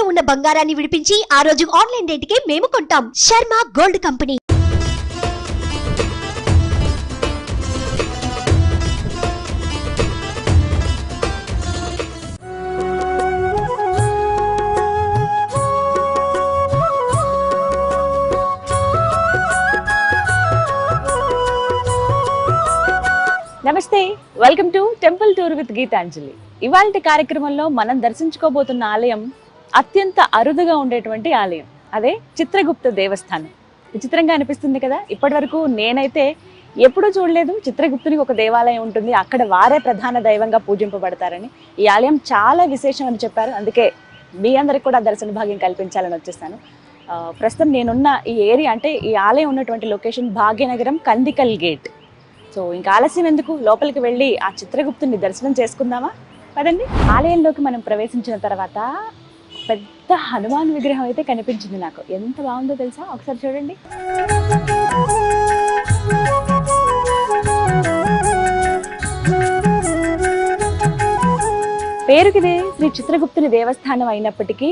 తాకట్టులో ఉన్న బంగారాన్ని విడిపించి ఆ రోజు ఆన్లైన్ రేటుకే మేము కొంటాం. Sharma gold company. Namaste welcome to temple tour with Geetanjali ఇవాళ కార్యక్రమంలో మనం దర్శించుకోబోతున్న ఆలయం అత్యంత అరుదుగా ఉండేటువంటి ఆలయం. అదే చిత్రగుప్త దేవస్థానం. విచిత్రంగా అనిపిస్తుంది కదా? ఇప్పటి వరకు నేనైతే ఎప్పుడూ చూడలేదు. చిత్రగుప్తునికి ఒక దేవాలయం ఉంటుంది. అక్కడ వారే ప్రధాన దైవంగా పూజింపబడతారని. ఈ ఆలయం చాలా విశేషం అని చెప్పారు. అందుకే మీ అందరికి కూడా దర్శన భాగ్యం కల్పించాలని వచ్చేస్తాను. ప్రస్తుతం నేనున్న ఈ ఏరియా అంటే ఈ ఆలయం ఉన్నటువంటి location Bhagyanagaram Kandikal gate. So ఇంకా ఆలస్యం ఎందుకు? లోపలికి వెళ్ళి ఆ చిత్రగుప్తుని దర్శనం చేసుకుందామా? పదండి. ఆలయంలోకి మనం ప్రవేశించిన తర్వాత పెద్ద హనుమాన్ విగ్రహం అయితే కనిపించింది నాకు. ఎంత బాగుందో తెలుసా? ఒకసారి చూడండి. పేరుకిదే శ్రీ చిత్రగుప్తుని దేవస్థానం అయినప్పటికీ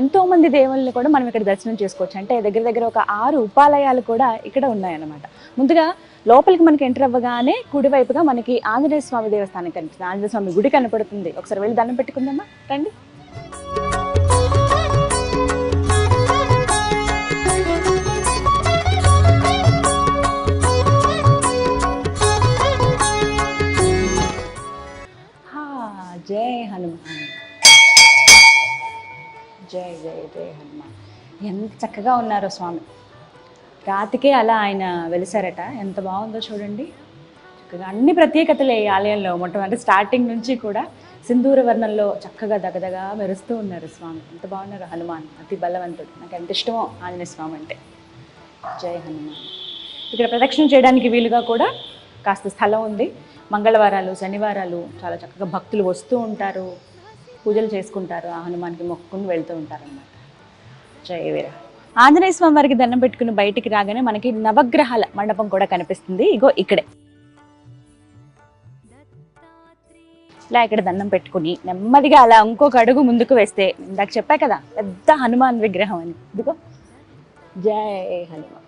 ఎంతో మంది దేవుళ్ళని కూడా మనం ఇక్కడ దర్శనం చేసుకోవచ్చు. అంటే దగ్గర దగ్గర ఒక ఆరు ఉపాలయాలు కూడా ఇక్కడ ఉన్నాయన్నమాట. ముందుగా లోపలికి మనకి ఎంటర్ అవ్వగానే కుడివైపుగా మనకి ఆంజనేయ స్వామి దేవస్థానం కనిపిస్తుంది. ఆంజనేయ స్వామి గుడి కనపడుతుంది. ఒకసారి వెళ్ళి దండం పెట్టుకుందామా? రండి. జై హనుమాన్. జై జై జై హనుమాన్. ఎంత చక్కగా ఉన్నారో స్వామి. రాతికే అలా ఆయన వెలిసారట. ఎంత బాగుందో చూడండి. చక్కగా అన్ని ప్రత్యేకతలే ఈ ఆలయంలో మొట్టమొదటి స్టార్టింగ్ నుంచి కూడా సింధూర వర్ణంలో చక్కగా దగదగా మెరుస్తూ ఉన్నారు స్వామి. ఎంత బాగున్నారు హనుమాన్. అతి బలవంతుడు. నాకు ఎంత ఇష్టమో ఆంజనేయ స్వామి అంటే. జై హనుమాన్. ఇక్కడ ప్రదక్షిణ చేయడానికి వీలుగా కూడా కాస్త స్థలం ఉంది. మంగళవారాలు శనివారాలు చాలా చక్కగా భక్తులు వస్తూ ఉంటారు. పూజలు చేసుకుంటారు. ఆ హనుమాన్కి మొక్కుకుని వెళ్తూ ఉంటారు అన్నమాట జయ వీర. ఆంజనేయ స్వామి వారికి దండం పెట్టుకుని బయటికి రాగానే మనకి నవగ్రహాల మండపం కూడా కనిపిస్తుంది. ఇగో ఇక్కడే. ఇలా ఇక్కడ దండం పెట్టుకుని నెమ్మదిగా అలా ఇంకొక అడుగు ముందుకు వేస్తే ఇందాక చెప్పా కదా పెద్ద హనుమాన్ విగ్రహం అని. ఇదిగో. జయ హనుమాన్.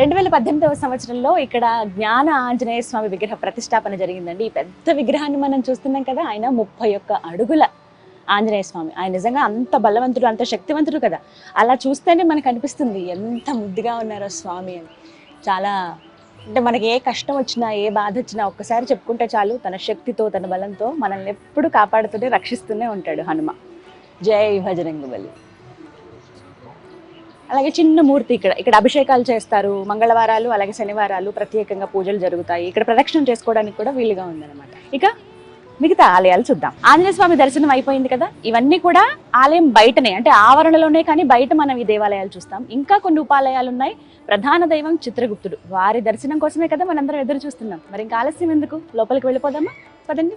రెండు వేల పద్దెనిమిదవ సంవత్సరంలో ఇక్కడ జ్ఞాన ఆంజనేయ స్వామి విగ్రహ ప్రతిష్టాపన జరిగిందండి. ఈ పెద్ద విగ్రహాన్ని మనం చూస్తున్నాం కదా ఆయన ముప్పై ఒక్క అడుగుల ఆంజనేయ స్వామి. ఆయన నిజంగా అంత బలవంతుడు అంత శక్తివంతుడు కదా. అలా చూస్తేనే మనకు అనిపిస్తుంది ఎంత ముద్దుగా ఉన్నారో స్వామి అని. చాలా అంటే మనకి ఏ కష్టం వచ్చినా ఏ బాధ వచ్చినా ఒక్కసారి చెప్పుకుంటే చాలు తన శక్తితో తన బలంతో మనల్ని ఎప్పుడు కాపాడుతూనే రక్షిస్తూనే ఉంటాడు హనుమ. జై భజరంగ బలి అలాగే చిన్న మూర్తి ఇక్కడ. ఇక్కడ అభిషేకాలు చేస్తారు మంగళవారాలు అలాగే శనివారాలు ప్రత్యేకంగా పూజలు జరుగుతాయి. ఇక్కడ ప్రదక్షిణం చేసుకోవడానికి కూడా వీలుగా ఉందన్నమాట. ఇక మిగతా ఆలయాలు చూద్దాం. ఆంజనేయ స్వామి దర్శనం అయిపోయింది కదా? ఇవన్నీ కూడా ఆలయం బయటనే అంటే ఆవరణలోనే కానీ బయట మనం ఈ దేవాలయాలు చూస్తాం. ఇంకా కొన్ని ఉపాలయాలు ఉన్నాయి. ప్రధాన దైవం చిత్రగుప్తుడు. వారి దర్శనం కోసమే కదా మనందరం ఎదురు చూస్తున్నాం. మరి ఇంకా ఆలస్యం ఎందుకు? లోపలికి వెళ్ళిపోదామా? పదండి.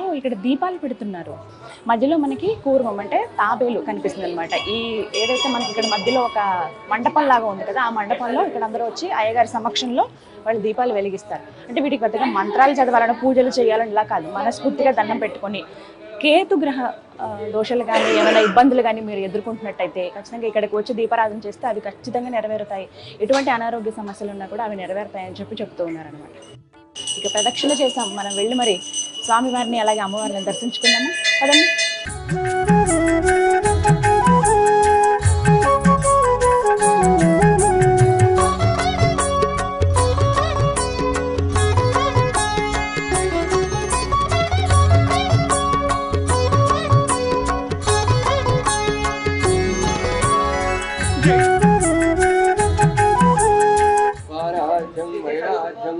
హ్మ్. ఇక్కడ దీపాలు పెడుతున్నారు. మధ్యలో మనకి కూర్మం అంటే తాబేలు కనిపిస్తుంది అనమాట ఈ ఏదైతే మనకి ఇక్కడ మధ్యలో ఒక మండపం లాగా ఉంది కదా ఆ మండపంలో ఇక్కడ అందరూ వచ్చి అయ్యగారి సమక్షంలో వాళ్ళు దీపాలు వెలిగిస్తారు. అంటే వీటికి పెద్దగా మంత్రాలు చదవాలని పూజలు చేయాలని ఇలా కాదు. మనస్ఫూర్తిగా దండం పెట్టుకొని కేతు గ్రహ దోషాలు కానీ ఏమైనా ఇబ్బందులు కానీ మీరు ఎదుర్కొంటున్నట్టయితే ఖచ్చితంగా ఇక్కడికి వచ్చి దీపారాధన చేస్తే అవి ఖచ్చితంగా నెరవేరుతాయి. ఎటువంటి అనారోగ్య సమస్యలు ఉన్నా కూడా అవి నెరవేరుతాయని చెప్పి చెప్తూ ఉన్నారనమాట ఇక ప్రదక్షిణ చేసాం మనం వెళ్ళి మరి స్వామివారిని అలాగే అమ్మవారిని దర్శించుకున్నాము కదండి స్వరాజ్యం వైరాజ్యం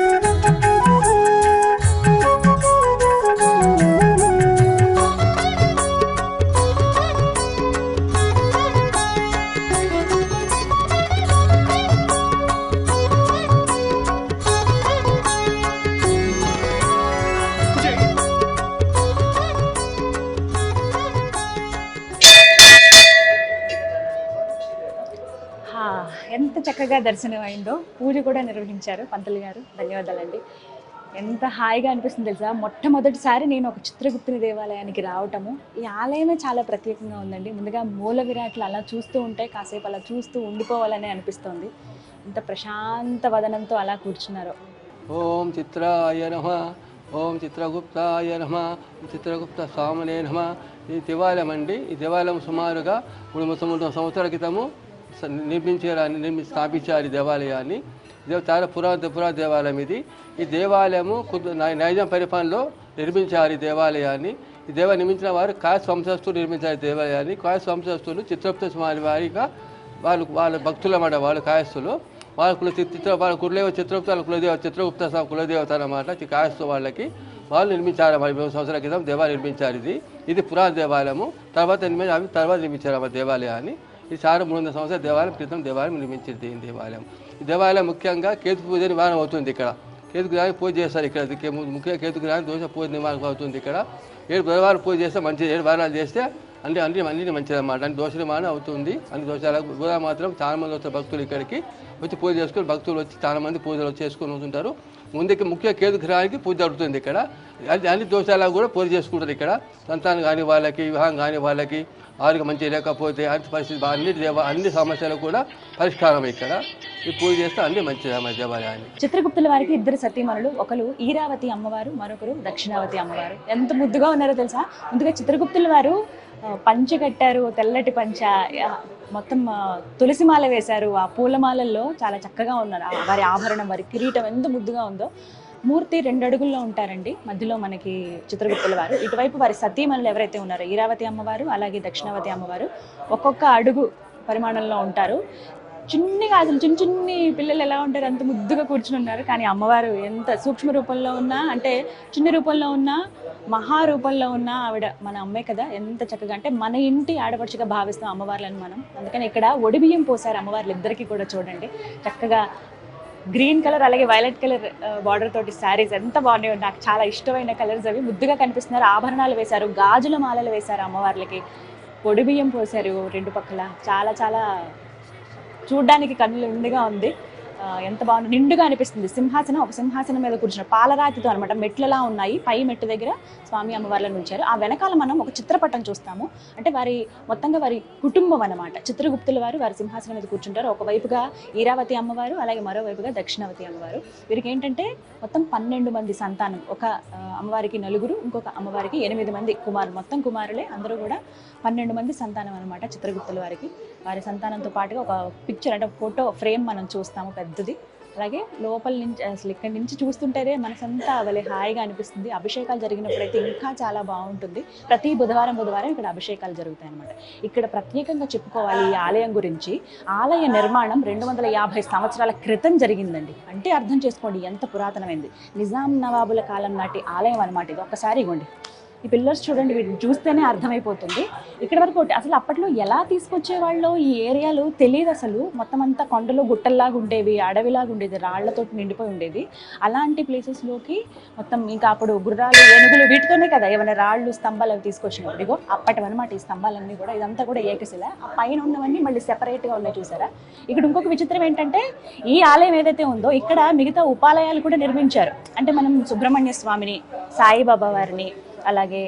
చక్కగా దర్శనం అయిందో పూజ కూడా నిర్వహించారు పంతులు గారు. ధన్యవాదాలండి. ఎంత హాయిగా అనిపిస్తుంది తెలుసా? మొట్టమొదటిసారి నేను ఒక చిత్రగుప్తుని దేవాలయానికి రావటము. ఈ ఆలయమే చాలా ప్రత్యేకంగా ఉందండి. ముందుగా మూల విరాట్లు అలా చూస్తూ ఉంటే కాసేపు అలా చూస్తూ ఉండిపోవాలని అనిపిస్తోంది. ఇంత ప్రశాంత వదనంతో అలా కూర్చున్నారు. ఓం చిత్రాయ నమ ఓం చిత్రగుప్తాయ నమ చిత్రగుప్త స్వామినే నమ. ఈ దేవాలయం అండి. ఈ దేవాలయం సుమారుగా మూడు సంవత్సరాల క్రితము స- నిర్మి స్థాపించారు ఈ దేవాలయాన్ని చాలా పురాత పురాత దేవాలయం ఇది. ఈ దేవాలయము నైజం నైజాం పరిపాలనలో నిర్మించారు ఈ దేవాలయాన్ని. ఈ దేవ నిర్మించిన వారు కాశ వంశస్థులు నిర్మించారు దేవాలయాన్ని. కాశ వంశస్థులు చిత్రప్త స్వామి వారిగా వాళ్ళు వాళ్ళ భక్తులు అన్నమాట వాళ్ళు కాయస్థులు వాళ్ళ కుల చిత్ర వాళ్ళ కులదేవ చిత్రగుప్త వాళ్ళ కులదేవ చిత్రగుప్త స్వామి కులదేవత అన్నమాట కాయస్థు వాళ్ళకి. వాళ్ళు నిర్మించారు మరి మూడు సంవత్సరాల క్రితం దేవాలయం నిర్మించారు ఇది. ఇది పురాణ దేవాలయము. తర్వాత నిర్మించి అవి తర్వాత నిర్మించారు ఆ దేవాలయాన్ని. ఈసారి మూడు వందల సంవత్సరాల దేవాలయం క్రితం దేవాలయం నిర్మించింది ఈ దేవాలయం. ఈ దేవాలయం ముఖ్యంగా కేతు పూజ నివారణ అవుతుంది ఇక్కడ. కేతు గ్రహానికి పూజ చేస్తారు ఇక్కడ. ముఖ్య ముఖ్యంగా కేతు గ్రహానికి దోష పూజ నివారణ అవుతుంది ఇక్కడ. ఏడు బుధవారం పూజ చేస్తే మంచిది. ఏడు వారాలు చేస్తే అంటే అన్ని అన్నిటి మంచిది అన్నమాట అంటే దోష నివారణ అవుతుంది. అన్ని దోషాల బుధవారం మాత్రం చాలా మంది వస్తారు భక్తులు ఇక్కడికి. వచ్చి పూజ చేసుకుని భక్తులు వచ్చి చాలా మంది పూజలు చేసుకుని వస్తుంటారు. ముందుకి ముఖ్య కేతు గ్రహానికి పూజ జరుగుతుంది ఇక్కడ. అన్ని అన్ని దోషాలకు కూడా పూజ చేసుకుంటారు ఇక్కడ. సంతానం కాని వాళ్ళకి వివాహం కాని వాళ్ళకి ఆరోగ్యం మంచి లేకపోతే అన్ని పరిస్థితి అన్ని దేవ అన్ని సమస్యలు కూడా పరిష్కారం ఇక్కడ. ఈ పూజ చేస్తే అన్ని మంచిగా దేవాలయాన్ని. చిత్రగుప్తుల వారికి ఇద్దరు సతీమణులు. ఒకరు ఈరావతి అమ్మవారు మరొకరు దక్షిణావతి అమ్మవారు. ఎంత ముద్దుగా ఉన్నారో తెలుసా? ముందుగా చిత్రగుప్తుల వారు పంచ కట్టారు తెల్లటి పంచ. మొత్తం తులసిమాల వేశారు. ఆ పూలమాలల్లో చాలా చక్కగా ఉన్నారు. వారి ఆభరణం వారి కిరీటం ఎంత ముద్దుగా ఉందో. మూర్తి రెండు అడుగుల్లో ఉంటారండి. మధ్యలో మనకి చిత్రగుప్తుల వారు. ఇటువైపు వారి సతీమణులు ఎవరైతే ఉన్నారో ఈరావతి అమ్మవారు అలాగే దక్షిణావతి అమ్మవారు ఒక్కొక్క అడుగు పరిమాణంలో ఉంటారు. చిన్నగా అసలు చిన్న చిన్ని పిల్లలు ఎలా ఉంటారు అంత ముద్దుగా కూర్చుని ఉన్నారు. కానీ అమ్మవారు ఎంత సూక్ష్మ రూపంలో ఉన్నా అంటే చిన్న రూపంలో ఉన్నా మహా రూపంలో ఉన్నా ఆవిడ మన అమ్మే కదా ఎంత చక్కగా అంటే మన ఇంటి ఆడపడుచుగా భావిస్తాం అమ్మవార్లను మనం. అందుకని ఇక్కడ ఒడిబియ్యం పోసారు అమ్మవార్లు ఇద్దరికి కూడా చూడండి. చక్కగా గ్రీన్ కలర్ అలాగే వైలెట్ కలర్ బార్డర్ తోటి శారీస్ ఎంత బాగున్నాయో నాకు చాలా ఇష్టమైన కలర్స్ అవి. ముద్దుగా కనిపిస్తున్నారు. ఆభరణాలు వేశారు గాజుల మాలలు వేశారు అమ్మవార్లకి. పొడి బియ్యం పోసారు రెండు పక్కల. చాలా చాలా చూడ్డానికి కన్నులు నిండుగా ఉంది. ఎంత బాగుంది. నిండుగా అనిపిస్తుంది. సింహాసనం ఒక సింహాసనం మీద కూర్చున్న పాలరాతితో అనమాట మెట్లలా ఉన్నాయి. పై మెట్టు దగ్గర స్వామి అమ్మవార్లను ఉంచారు. ఆ వెనకాల మనం ఒక చిత్రపటం చూస్తాము. అంటే వారి మొత్తంగా వారి కుటుంబం అనమాట చిత్రగుప్తుల వారు వారి సింహాసనం మీద కూర్చుంటారు. ఒకవైపుగా ఈరావతి అమ్మవారు అలాగే మరోవైపుగా దక్షిణావతి అమ్మవారు. వీరికి ఏంటంటే మొత్తం పన్నెండు మంది సంతానం. ఒక అమ్మవారికి నలుగురు ఇంకొక అమ్మవారికి ఎనిమిది మంది కుమారులు. మొత్తం కుమారులే. అందరూ కూడా పన్నెండు మంది సంతానం అనమాట చిత్రగుప్తుల వారికి. వారి సంతానంతో పాటుగా ఒక పిక్చర్ అంటే ఫోటో ఫ్రేమ్ మనం చూస్తాము పెద్దది. అలాగే లోపల నుంచి అసలు ఇక్కడి నుంచి చూస్తుంటేనే మనసంతా అవలే హాయిగా అనిపిస్తుంది. అభిషేకాలు జరిగినప్పుడైతే ఇంకా చాలా బాగుంటుంది. ప్రతి బుధవారం బుధవారం ఇక్కడ అభిషేకాలు జరుగుతాయి అనమాట ఇక్కడ ప్రత్యేకంగా చెప్పుకోవాలి ఈ ఆలయం గురించి. ఆలయ నిర్మాణం రెండు వందల యాభై సంవత్సరాల క్రితం జరిగిందండి. అంటే అర్థం చేసుకోండి ఎంత పురాతనమైంది. నిజాం నవాబుల కాలం నాటి ఆలయం అనమాట ఇది. ఒక్కసారి ఇవ్వండి ఈ పిల్లర్స్ చూడండి వీటిని చూస్తేనే అర్థమైపోతుంది. ఇక్కడ వరకు ఒకటి అసలు అప్పట్లో ఎలా తీసుకొచ్చేవాళ్ళు ఈ ఏరియాలో తెలియదు అసలు. మొత్తం అంతా కొండలు గుట్టల్లాగా ఉండేవి అడవిలాగా ఉండేది రాళ్ళతో నిండిపోయి ఉండేది. అలాంటి ప్లేసెస్లోకి మొత్తం ఇంకా అప్పుడు గుర్రాలు ఏనుగులు వీటితోనే కదా ఏమైనా రాళ్ళు స్తంభాలు అవి తీసుకొచ్చినప్పుడు ఇదిగో అప్పటివన్నమాట ఈ స్తంభాలన్నీ కూడా ఇదంతా కూడా ఏకశిల. ఆ పైన ఉన్నవన్నీ మళ్ళీ సెపరేట్గా ఉన్నాయి చూసారా? ఇక్కడ ఇంకొక విచిత్రం ఏంటంటే ఈ ఆలయం ఏదైతే ఉందో ఇక్కడ మిగతా ఉపాలయాలు కూడా నిర్మించారు. అంటే మనం సుబ్రహ్మణ్య స్వామిని సాయిబాబా వారిని అలాగే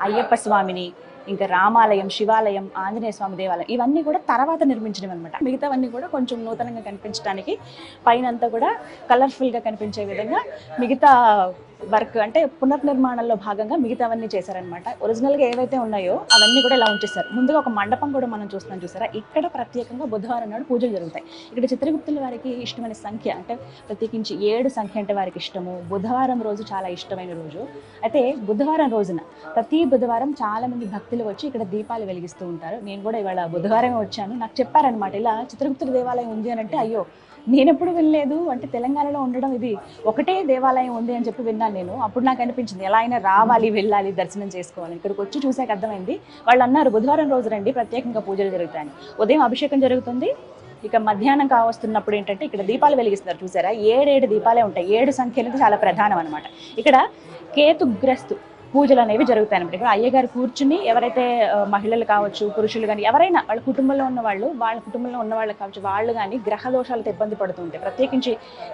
అయ్యప్ప స్వామిని ఇంకా రామాలయం శివాలయం ఆంజనేయ స్వామి దేవాలయం ఇవన్నీ కూడా తర్వాత నిర్మించినవి అనమాట మిగతావన్నీ కూడా కొంచెం నూతనంగా కనిపించడానికి పైన అంతా కూడా కలర్ఫుల్గా కనిపించే విధంగా మిగతా వర్క్ అంటే పునర్నిర్మాణంలో భాగంగా మిగతావన్నీ చేశారనమాట ఒరిజినల్గా ఏవైతే ఉన్నాయో అవన్నీ కూడా ఇలా ఉంచేశారు ముందుగా ఒక మండపం కూడా మనం చూస్తున్నాం చూసారా? ఇక్కడ ప్రత్యేకంగా బుధవారం నాడు పూజలు జరుగుతాయి. ఇక్కడ చిత్రగుప్తుల వారికి ఇష్టమైన సంఖ్య అంటే ప్రత్యేకించి ఏడు సంఖ్య అంటే వారికి ఇష్టము. బుధవారం రోజు చాలా ఇష్టమైన రోజు. అయితే బుధవారం రోజున ప్రతి బుధవారం చాలామంది భక్తులు వచ్చి ఇక్కడ దీపాలు వెలిగిస్తూ ఉంటారు. నేను కూడా ఇవాళ బుధవారమే వచ్చాను. నాకు చెప్పారనమాట ఇలా చిత్రగుప్తుల దేవాలయం ఉంది అని అంటే అయ్యో నేను ఎప్పుడు వినలేదు. అంటే తెలంగాణలో ఉండడం ఇది ఒకటే దేవాలయం ఉంది అని చెప్పి విన్నాను నేను. అప్పుడు నాకు అనిపించింది ఎలా అయినా రావాలి వెళ్ళాలి దర్శనం చేసుకోవాలి. ఇక్కడికి వచ్చి చూసాక అర్థమైంది. వాళ్ళు అన్నారు బుధవారం రోజు రండి ప్రత్యేకంగా పూజలు జరుగుతాయని. ఉదయం అభిషేకం జరుగుతుంది. ఇక మధ్యాహ్నం కావస్తున్నప్పుడు ఏంటంటే ఇక్కడ దీపాలు వెలిగిస్తున్నారు చూసారా? ఏడేడు దీపాలే ఉంటాయి. ఏడు సంఖ్య చాలా ప్రధానం అనమాట ఇక్కడ కేతుగ్రస్తు పూజలు అనేవి జరుగుతాయి అనమాట ఇక్కడ అయ్యగారు కూర్చుని ఎవరైతే మహిళలు కావచ్చు పురుషులు కానీ ఎవరైనా వాళ్ళ కుటుంబంలో ఉన్న వాళ్ళు వాళ్ళ కుటుంబంలో ఉన్న వాళ్ళు కావచ్చు వాళ్ళు కానీ గ్రహ దోషాలతో ఇబ్బంది పడుతూ ఉంటాయి ప్రత్యేకించి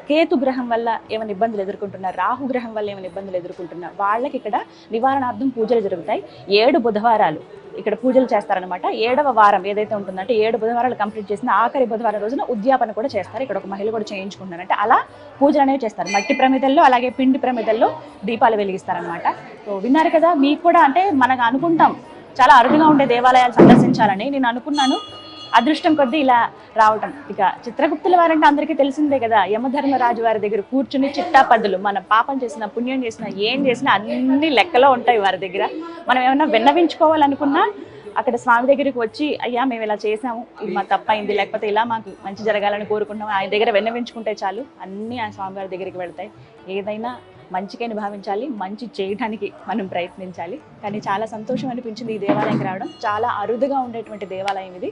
కేతు గ్రహం వల్ల ఏమైనా ఇబ్బందులు ఎదుర్కొంటున్నారు రాహు గ్రహం వల్ల ఏమైనా ఇబ్బందులు ఎదుర్కొంటున్నారు వాళ్ళకి ఇక్కడ నివారణార్థం పూజలు జరుగుతాయి. ఏడు బుధవారాలు. ఇక్కడ పూజలు చేస్తారనమాట ఏడవ వారం ఏదైతే ఉంటుందంటే ఏడు బుధవారాలు కంప్లీట్ చేసిన ఆఖరి బుధవారం రోజున ఉద్యాపన కూడా చేస్తారు. ఇక్కడ ఒక మహిళ కూడా చేయించుకుంటున్నారంటే అలా పూజలు అనేవి చేస్తారు. మట్టి ప్రమిదల్లో అలాగే పిండి ప్రమిదల్లో దీపాలు వెలిగిస్తారనమాట సో విన్నారు కదా మీకు కూడా అంటే మనకు అనుకుంటాం. చాలా అరుదుగా ఉండే దేవాలయాలు సందర్శించాలని నేను అనుకున్నాను. అదృష్టం కొద్దీ ఇలా రావటం. ఇక చిత్రగుప్తుల వారంటే అందరికీ తెలిసిందే కదా యమధర్మరాజు వారి దగ్గర కూర్చుని చిట్టాపద్దులు మన పాపం చేసిన పుణ్యం చేసిన ఏం చేసినా అన్ని లెక్కలో ఉంటాయి వారి దగ్గర. మనం ఏమైనా విన్నవించుకోవాలనుకున్నా అక్కడ స్వామి దగ్గరికి వచ్చి అయ్యా మేము ఇలా చేసాము ఇది మా తప్పైంది లేకపోతే ఇలా మాకు మంచి జరగాలని కోరుకుంటాం ఆయన దగ్గర విన్నవించుకుంటే చాలు అన్నీ ఆ స్వామివారి దగ్గరికి వెళ్తాయి. ఏదైనా మంచికని భావించాలి మంచి చేయడానికి మనం ప్రయత్నించాలి. కానీ చాలా సంతోషం అనిపించింది ఈ దేవాలయంకి రావడం. చాలా అరుదుగా ఉండేటువంటి దేవాలయం ఇది.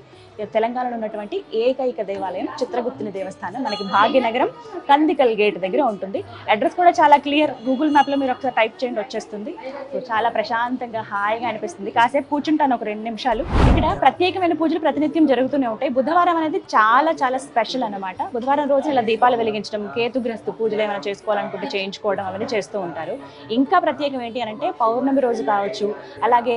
తెలంగాణలో ఉన్నటువంటి ఏకైక దేవాలయం చిత్రగుప్తుని దేవస్థానం. మనకి భాగ్యనగరం కందికల్ గేట్ దగ్గర ఉంటుంది. అడ్రస్ కూడా చాలా క్లియర్. గూగుల్ మ్యాప్లో మీరు ఒకసారి టైప్ చేయండి వచ్చేస్తుంది. సో చాలా ప్రశాంతంగా హాయిగా అనిపిస్తుంది. కాసేపు కూర్చుంటాను ఒక రెండు నిమిషాలు. ఇక్కడ ప్రత్యేకమైన పూజలు ప్రతినిత్యం జరుగుతూనే ఉంటాయి. బుధవారం అనేది చాలా చాలా స్పెషల్ అన్నమాట. బుధవారం రోజు ఇలా దీపాలు వెలిగించడం కేతుగ్రస్తు పూజలు ఏమైనా చేసుకోవాలనుకుంటే చేయించుకోవడం అవన్నీ చేస్తూ ఉంటారు. ఇంకా ప్రత్యేకం ఏంటి అని అంటే పౌర్ణమి రోజు కావచ్చు అలాగే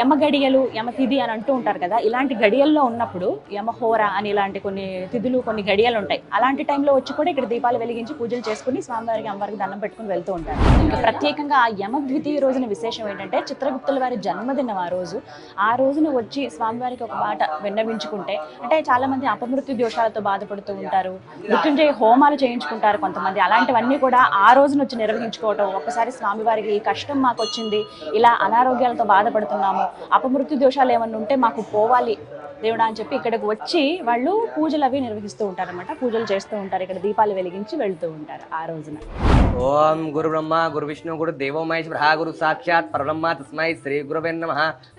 యమ గడియలు యమ తిథి అని అంటూ ఉంటారు కదా ఇలాంటి గడియల్లో ఉన్నప్పుడు యమహోర అని ఇలాంటి కొన్ని తిథులు కొన్ని గడియలు ఉంటాయి. అలాంటి టైంలో వచ్చి కూడా ఇక్కడ దీపాలు వెలిగించి పూజలు చేసుకుని స్వామివారికి అమ్మవారికి దండం పెట్టుకుని వెళ్తూ ఉంటారు. ఇంకా ప్రత్యేకంగా ఆ యమ ద్వితీయ రోజున విశేషం ఏంటంటే చిత్రగుప్తుల వారి జన్మదినం ఆ రోజు. ఆ రోజున వచ్చి స్వామివారికి ఒక మాట విన్నవించుకుంటే అంటే చాలా మంది అపమృత్యు దోషాలతో బాధపడుతూ ఉంటారు మృత్యుంజయ హోమాలు చేయించుకుంటారు కొంతమంది. అలాంటివన్నీ కూడా ఆ రోజున వచ్చి నిర్వహించుకోవటం ఒక్కసారి స్వామివారికి ఈ కష్టం మాకు వచ్చింది ఇలా అనారోగ్యాలతో బాధపడుతున్నాము అపమృత్యు దోషాలు ఏమన్నా ఉంటే మాకు పోవాలి దేవుడా అని చెప్పి ఇక్కడికి వచ్చి వాళ్ళు పూజలు అవి నిర్వహిస్తూ ఉంటారు అనమాట పూజలు చేస్తూ ఉంటారు ఇక్కడ దీపాలు వెలిగించి వెళ్తూ ఉంటారు ఆ రోజున. ఓం గురు బ్రహ్మ గురు విష్ణు గురు దేవో మహేశ్వర గురు సాక్షాత్ పరబ్రహ్మ తస్మై శ్రీ గురువే నమ.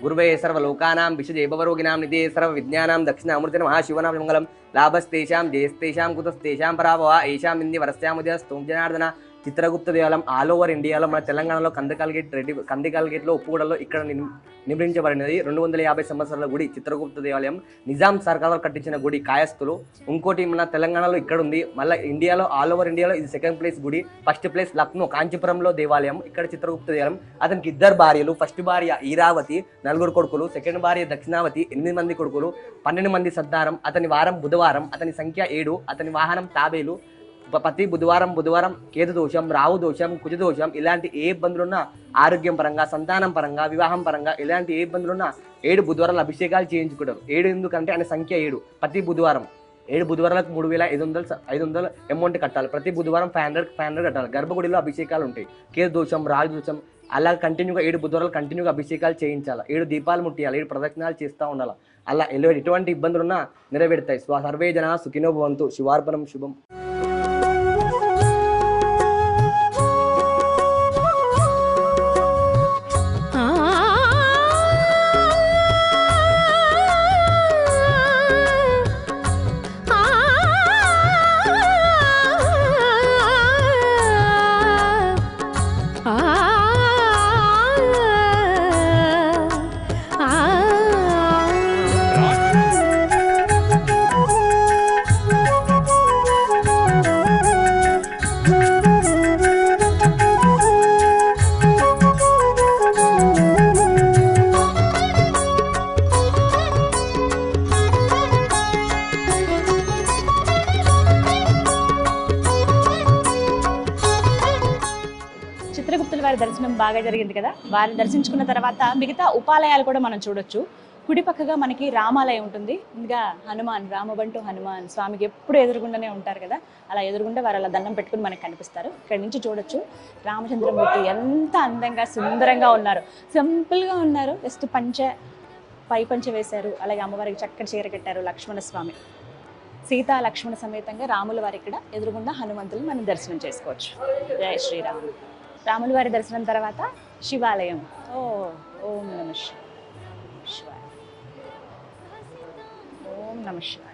గురువే సర్వలోకానాం విషజేభవరోగినాం నిధే సర్వ విజ్ఞానం దక్షిణ అమృత నమ శివనామ మంగళం లాభస్తేషాం జయస్తేషాం కుతస్తేషాం పరాభవ ఏషాం ఇంది వరస్యాముదయ స్తోం జనార్దన చిత్రగుప్త దేవాలయం ఆల్ ఓవర్ ఇండియాలో మన తెలంగాణలో కందకాల్ గేట్ రెడ్డి కందికాల్ గేట్లో ఉప్పుగూడలో ఇక్కడ నిర్మించబడినది రెండు వందల యాభై సంవత్సరాల గుడి చిత్రగుప్త దేవాలయం నిజాం సర్కార్ కట్టించిన గుడి కాయస్థులు. ఇంకోటి మన తెలంగాణలో ఇక్కడ ఉంది మళ్ళీ ఇండియాలో ఆల్ ఓవర్ ఇండియాలో ఇది సెకండ్ ప్లేస్ గుడి. ఫస్ట్ ప్లేస్ లక్నో కాంచీపురంలో దేవాలయం ఇక్కడ చిత్రగుప్త దేవాలయం. అతనికి ఇద్దరు భార్యలు. ఫస్ట్ భార్య ఈరావతి నలుగురు కొడుకులు. సెకండ్ భార్య దక్షిణావతి ఎనిమిది మంది కొడుకులు. పన్నెండు మంది సంతానం అతని వారం బుధవారం. అతని సంఖ్య ఏడు. అతని వాహనం తాబేలు. ప్రతి బుధవారం బుధవారం కేతు దోషం రావు దోషం కుజ దోషం ఇలాంటి ఏ ఇబ్బందులున్నా ఆరోగ్యం పరంగా సంతానం పరంగా వివాహం పరంగా ఇలాంటి ఏ ఇబ్బందులున్నా ఏడు బుధవారాలు అభిషేకాలు చేయించుకుంటారు. ఏడు ఎందుకంటే ఆయన సంఖ్య ఏడు ప్రతి బుధవారం. ఏడు బుధవారాలకు మూడు వేల ఐదు వందలు ఐదు వందలు అమౌంట్ కట్టాలి. ప్రతి బుధవారం ఫైవ్ హండ్రెడ్ ఫైవ్ హండ్రెడ్ కట్టాలి. గర్భగుడిలో అభిషేకాలు ఉంటాయి. కేతు దోషం రాజు దోషం అలా కంటిన్యూగా ఏడు బుధవారాలు కంటిన్యూగా అభిషేకాలు చేయించాలి. ఏడు దీపాలు ముట్టియాలి. ఏడు ప్రదక్షిణాలు చేస్తూ ఉండాలి. అలా ఎటువంటి ఇబ్బందులున్నా నెరవేరుతాయి. స్వ సర్వే జన సుఖినో భవంతు. శివార్పణం శుభం. బాగా జరిగింది కదా? వారిని దర్శించుకున్న తర్వాత మిగతా ఉపాలయాలు కూడా మనం చూడొచ్చు. కుడి పక్కగా మనకి రామాలయం ఉంటుంది. ఇంకా హనుమాన్ రామబంటు హనుమాన్ స్వామికి ఎప్పుడు ఎదురుగుండానే ఉంటారు కదా? అలా ఎదురుగుండా వారు అలా దండం పెట్టుకుని మనకు కనిపిస్తారు. ఇక్కడ నుంచి చూడొచ్చు. రామచంద్రమూర్తి ఎంత అందంగా సుందరంగా ఉన్నారు. సింపుల్గా ఉన్నారు. జస్ట్ పంచ పై పంచ వేశారు. అలాగే అమ్మవారికి చక్కటి చీర కట్టారు లక్ష్మణ స్వామి. సీతా లక్ష్మణ సమేతంగా రాముల వారి ఇక్కడ ఎదురుగుండా హనుమంతులు మనం దర్శనం చేసుకోవచ్చు. జయ శ్రీరామ్. రాముల వారి దర్శనం తర్వాత శివాలయం. ఓ ఓం నమ శివాయ. ఓం నమ శివాయ.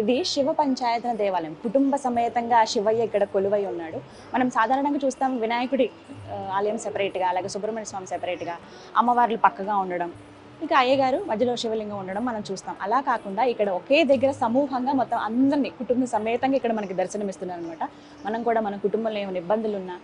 ఇది శివ పంచాయతన దేవాలయం. కుటుంబ సమేతంగా శివయ్య ఇక్కడ కొలువై ఉన్నాడు. మనం సాధారణంగా చూస్తాం వినాయకుడి ఆలయం సెపరేట్గా అలాగే సుబ్రహ్మణ్య స్వామి సెపరేట్గా అమ్మవార్లు పక్కగా ఉండడం. ఇక అయ్యగారు మధ్యలో శివలింగం ఉండడం మనం చూస్తాం. అలా కాకుండా ఇక్కడ ఒకే దగ్గర సమూహంగా మొత్తం అందరినీ కుటుంబ సమేతంగా ఇక్కడ మనకి దర్శనమిస్తున్నారు అనమాట మనం కూడా మన కుటుంబంలో ఏమైనా ఇబ్బందులు ఉన్నా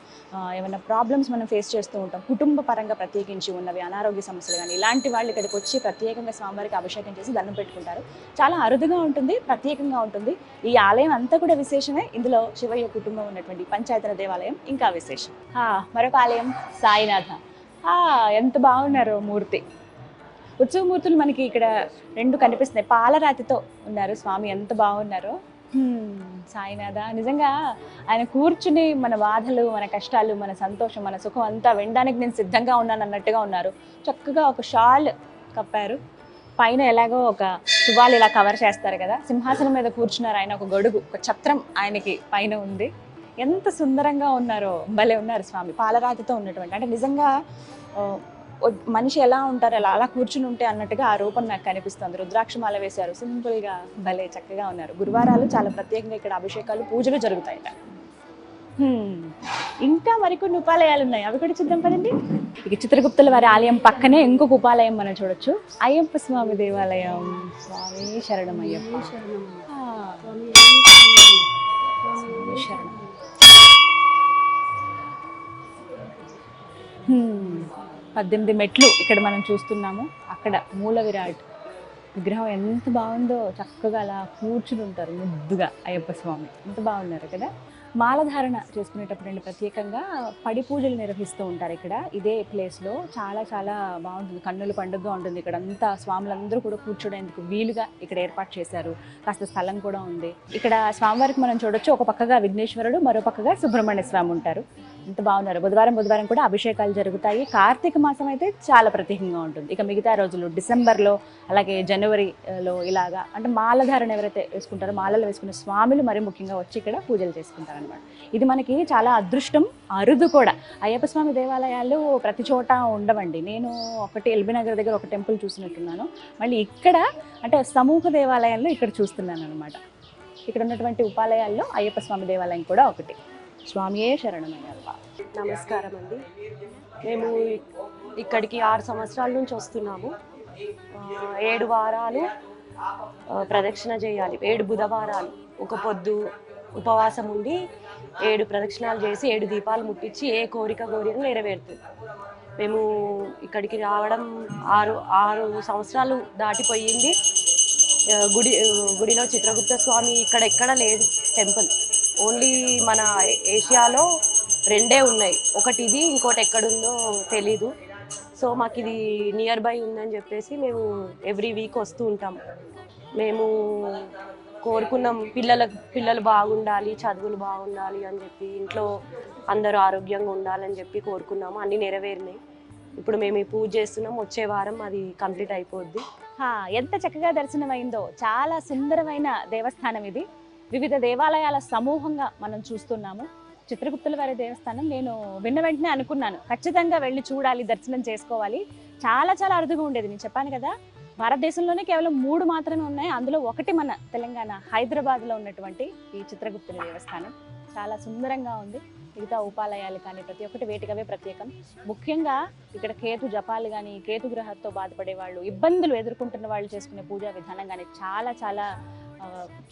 ఏమైనా ప్రాబ్లమ్స్ మనం ఫేస్ చేస్తూ ఉంటాం కుటుంబ పరంగా ప్రత్యేకించి ఉన్నవి అనారోగ్య సమస్యలు కానీ ఇలాంటి వాళ్ళు ఇక్కడికి వచ్చి ప్రత్యేకంగా స్వామివారికి అభిషేకం చేసి దండం పెట్టుకుంటారు. చాలా అరుదుగా ఉంటుంది ప్రత్యేకంగా ఉంటుంది. ఈ ఆలయం అంతా కూడా విశేషమే. ఇందులో శివయ్య కుటుంబం ఉన్నటువంటి పంచాయతన దేవాలయం ఇంకా విశేషం. మరొక ఆలయం సాయినాథ. ఎంత బాగున్నారు మూర్తి. ఉత్సవమూర్తులు మనకి ఇక్కడ రెండు కనిపిస్తున్నాయి. పాలరాతితో ఉన్నారు. స్వామి ఎంత బాగున్నారో. సాయినాథ నిజంగా ఆయన కూర్చుని మన బాధలు మన కష్టాలు మన సంతోషం మన సుఖం అంతా వినడానికి నేను సిద్ధంగా ఉన్నాను అన్నట్టుగా ఉన్నారు. చక్కగా ఒక షాల్ కప్పారు. పైన ఎలాగో ఒక తువాలు ఇలా కవర్ చేస్తారు కదా. సింహాసనం మీద కూర్చున్నారు ఆయన ఒక గొడుగు ఒక ఛత్రం ఆయనకి పైన ఉంది. ఎంత సుందరంగా ఉన్నారో భలే ఉన్నారు స్వామి. పాలరాతితో ఉన్నటువంటి అంటే నిజంగా మనిషి ఎలా ఉంటారు అలా అలా కూర్చుని ఉంటే అన్నట్టుగా ఆ రూపం నాకు కనిపిస్తుంది. రుద్రాక్ష మాల వేశారు. సింపుల్గా భలే చక్కగా ఉన్నారు. గురువారాలు చాలా ప్రత్యేకంగా ఇక్కడ అభిషేకాలు పూజలు జరుగుతాయట. ఇంకా మరికొన్ని ఉపాలయాలు ఉన్నాయి అవి కూడా చూద్దాం కదండి ఇక చిత్రగుప్తుల వారి ఆలయం పక్కనే ఇంకొక ఉపాలయం మనం చూడొచ్చు. అయ్యప్ప స్వామి దేవాలయం. స్వామి శరణం అయ్యప్ప. శరణం. పద్దెనిమిది మెట్లు ఇక్కడ మనం చూస్తున్నాము. అక్కడ మూల విరాట్. విగ్రహం ఎంత బాగుందో చక్కగా అలా కూర్చుని ఉంటారు ముద్దుగా అయ్యప్ప స్వామి. ఎంత బాగున్నారు కదా? మాలధారణ చేసుకునేటప్పుడు అండి ప్రత్యేకంగా పడి పూజలు నిర్వహిస్తూ ఉంటారు ఇక్కడ. ఇదే ప్లేస్లో చాలా చాలా బాగుంటుంది. కన్నుల పండుగగా ఉంటుంది ఇక్కడ. అంతా స్వాములందరూ కూడా కూర్చోడానికి వీలుగా ఇక్కడ ఏర్పాటు చేశారు. కాస్త స్థలం కూడా ఉంది. ఇక్కడ స్వామివారికి మనం చూడొచ్చు. ఒక పక్కగా విఘ్నేశ్వరుడు మరో పక్కగా సుబ్రహ్మణ్య స్వామి ఉంటారు. ఎంత బాగున్నారు. బుధవారం బుధవారం కూడా అభిషేకాలు జరుగుతాయి. కార్తీక మాసం అయితే చాలా ప్రత్యేకంగా ఉంటుంది. ఇక మిగతా రోజులు డిసెంబర్లో అలాగే జనవరిలో ఇలాగా అంటే మాలధారణ ఎవరైతే వేసుకుంటారో మాలలు వేసుకునే స్వాములు మరి ముఖ్యంగా వచ్చి ఇక్కడ పూజలు చేసుకుంటారు అనమాట ఇది మనకి చాలా అదృష్టం అరుదు కూడా. అయ్యప్ప స్వామి దేవాలయాలు ప్రతి చోట ఉండవండి. నేను ఒకటి ఎల్బీ నగర్ దగ్గర ఒక టెంపుల్ చూసినట్టున్నాను. మళ్ళీ ఇక్కడ అంటే సమూహ దేవాలయాల్లో ఇక్కడ చూస్తున్నాను అనమాట ఇక్కడ ఉన్నటువంటి ఉపాలయాల్లో అయ్యప్ప స్వామి దేవాలయం కూడా ఒకటి. స్వామియే శరణమయ్యప్ప. నమస్కారం అండి మేము ఇక్కడికి ఆరు సంవత్సరాల నుంచి వస్తున్నాము. ఏడు వారాలు ప్రదక్షిణ చేయాలి. ఏడు బుధవారాలు. ఒక పొద్దు ఉపవాసం ఉండి ఏడు ప్రదక్షిణాలు చేసి ఏడు దీపాలు ముట్టించి ఏ కోరిక కోరిక నెరవేరుతుంది. మేము ఇక్కడికి రావడం ఆరు ఆరు సంవత్సరాలు దాటిపోయింది. గుడి గుడిలో చిత్రగుప్త స్వామి ఇక్కడ ఎక్కడ లేదు టెంపుల్. ఓన్లీ మన ఏషియాలో రెండే ఉన్నాయి. ఒకటి ఇది ఇంకోటి ఎక్కడుందో తెలీదు. సో మాకు ఇది నియర్ బై ఉందని చెప్పేసి మేము ఎవ్రీ వీక్ వస్తూ ఉంటాం. మేము కోరుకున్నాం పిల్లల పిల్లలు బాగుండాలి చదువులు బాగుండాలి అని చెప్పి ఇంట్లో అందరూ ఆరోగ్యంగా ఉండాలని చెప్పి కోరుకున్నాము. అన్నీ నెరవేరినాయి. ఇప్పుడు మేము ఈ పూజ చేస్తున్నాం. వచ్చే వారం అది కంప్లీట్ అయిపోద్ది. ఎంత చక్కగా దర్శనమైందో. చాలా సుందరమైన దేవస్థానం ఇది. వివిధ దేవాలయాల సమూహంగా మనం చూస్తున్నాము. చిత్రగుప్తుల వారి దేవస్థానం నేను విన్న వెంటనే అనుకున్నాను. ఖచ్చితంగా వెళ్ళి చూడాలి దర్శనం చేసుకోవాలి. చాలా చాలా అరుదుగా ఉండేది. నేను చెప్పాను కదా భారతదేశంలోనే కేవలం మూడు మాత్రమే ఉన్నాయి. అందులో ఒకటి మన తెలంగాణ హైదరాబాద్లో ఉన్నటువంటి ఈ చిత్రగుప్తుల దేవస్థానం. చాలా సుందరంగా ఉంది. మిగతా ఉపాలయాలు కానీ ప్రతి ఒక్కటి వేటికవే ప్రత్యేకం. ముఖ్యంగా ఇక్కడ కేతు జపాలు కానీ కేతు గ్రహంతో బాధపడే వాళ్ళు ఇబ్బందులు ఎదుర్కొంటున్న వాళ్ళు చేసుకునే పూజా విధానం కానీ చాలా చాలా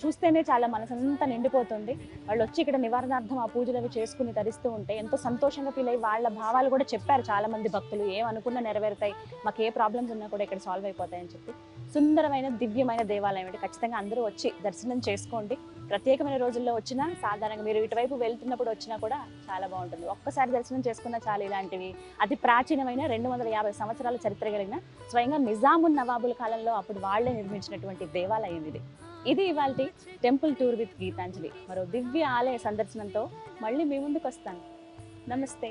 చూస్తేనే చాలా మనసంతా నిండిపోతుంది. వాళ్ళు వచ్చి ఇక్కడ నివారణార్థం ఆ పూజలు అవి చేసుకుని తరిస్తూ ఉంటే ఎంతో సంతోషంగా ఫీల్ అయ్యి వాళ్ళ భావాలు కూడా చెప్పారు చాలా మంది భక్తులు. ఏమనుకున్నా నెరవేరుతాయి. మాకు ఏ ప్రాబ్లమ్స్ ఉన్నా కూడా ఇక్కడ సాల్వ్ అయిపోతాయని చెప్పి. సుందరమైన దివ్యమైన దేవాలయం అంటే ఖచ్చితంగా అందరూ వచ్చి దర్శనం చేసుకోండి. ప్రత్యేకమైన రోజుల్లో వచ్చినా సాధారణంగా మీరు ఇటువైపు వెళ్తున్నప్పుడు వచ్చినా కూడా చాలా బాగుంటుంది. ఒక్కసారి దర్శనం చేసుకున్నా చాలు ఇలాంటివి. అతి ప్రాచీనమైన రెండు వందల యాభై సంవత్సరాల చరిత్ర కలిగిన స్వయంగా నిజామున్ నవాబుల కాలంలో అప్పుడు వాళ్ళే నిర్మించినటువంటి దేవాలయం ఇది. ఇది ఇవాళ టెంపుల్ టూర్ విత్ గీతాంజలి. మరో దివ్య ఆలయ సందర్శనంతో మళ్ళీ మీ ముందుకు వస్తాను నమస్తే.